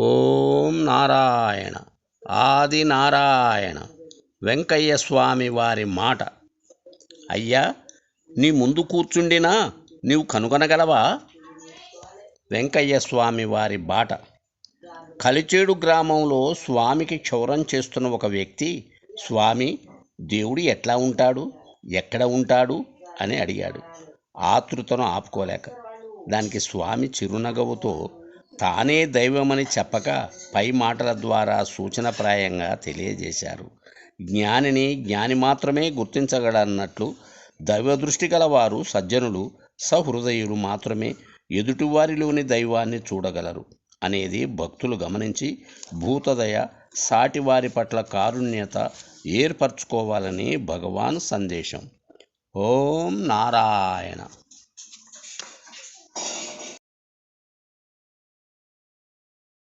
ఓం నారాయణ ఆది నారాయణ వెంకయ్య స్వామి వారి మాట. అయ్యా నీ ముందు కూర్చుండినా నీవు కనుగొనగలవా? వెంకయ్య స్వామి వారి బాట. కలిచేడు గ్రామంలో స్వామికి క్షౌరం చేస్తున్న ఒక వ్యక్తి స్వామి దేవుడు ఎట్లా ఉంటాడు? ఎక్కడ ఉంటాడు? అని అడిగాడు. ఆతృతను ఆపుకోలేక. దానికి స్వామి చిరునగవుతో తానే దైవమని చెప్పక పై మాటల ద్వారా సూచనప్రాయంగా తెలియజేశారు. జ్ఞానిని జ్ఞాని మాత్రమే గుర్తించగలన్నట్లు దైవ దృష్టి గలవారు సజ్జనులు సహృదయులు మాత్రమే ఎదుటివారిలోని దైవాన్ని చూడగలరు అనేది భక్తులు గమనించి భూతదయ సాటివారి పట్ల కారుణ్యత ఏర్పరచుకోవాలని భగవాన్ సందేశం. ఓం నారాయణ.